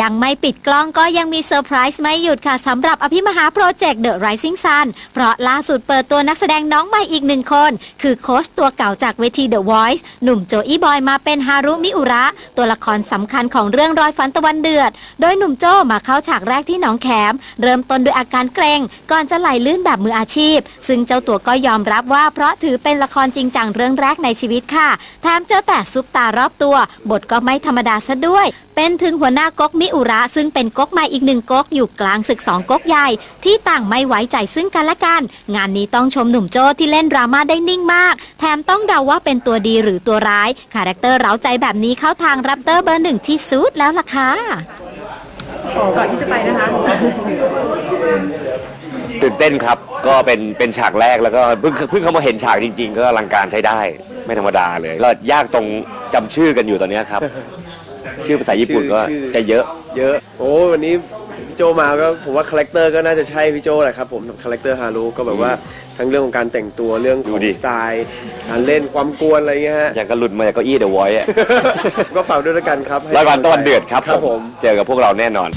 ยังไม่ปิดกล้องก็ยังมีเซอร์ไพรส์ไม่หยุดค่ะสำหรับอภิมหาโปรเจกต์ The Rising Sun เพราะล่าสุดเปิดตัวนักแสดงน้องใหม่อีกหนึ่งคน คือโค้ชตัวเก่าจากเวที The Voice หนุ่มโจอี้บอยมาเป็นฮารุมิอุระ ตัวละครสำคัญของเรื่องรอยฝันตะวันเดือด โดยหนุ่มโจมาเข้าฉากแรกที่หนองแขม เริ่มต้นด้วยอาการเกรงก่อนจะไหลลื่นแบบมืออาชีพ ซึ่งเจ้าตัวก็ยอมรับว่า เพราะถือเป็นละครจริงจังเรื่องแรกในชีวิตค่ะแถมเจอแต่ซุปตารอบตัว บทก็ไม่ธรรมดาซะด้วย เป็นถึงหัวหน้าก๊กมิอุระซึ่งเป็นก๊กใหม่อีกหนึ่งก๊กอยู่กลางศึกสองก๊กใหญ่ ที่ต่างไม่ไว้ใจซึ่งกันและกัน งานนี้ต้องชมหนุ่มโจ้ที่เล่นดราม่าได้นิ่งมาก แถมต้องเดาว่าเป็นตัวดีหรือตัวร้ายคาแรคเตอร์เร้าใจแบบนี้เข้าทางรับเตอร์เบอร์หนึ่งที่สุดแล้วล่ะค่ะก่อนที่จะไปนะคะตื่นเต้นครับก็เป็นเป็นฉากแรกแล้วก็เพิ่งเพิ่งเข้ามาเห็นฉากจริง ๆ ก็อลังการใช้ได้ไม่ธรรมดาเลยก็ยากตรงจำชื่อกันอยู่ตอนเนี้ยครับ ชื่อภาษาญี่ปุ่นก็ชื่อ จะเยอะ เยอะ โอ้วันนี้พี่โจมาก็ผมว่าคาแรคเตอร์ก็น่าจะใช่พี่โจแหละครับผมคาแรคเตอร์ฮารุก็แบบว่าทั้งเรื่องของการแต่งตัวเรื่องขดูองดิ สไตล์การเล่นความกวนอะไรเงี้ยฮะ อย่างกระหลุดมาจากเก้าอี้เดอะไวท์ก็ฝากด้วยแล้วกันครับให้ร้อยวันตะวันเดือดครับครับผม เจอกับพวกเราแน่นอน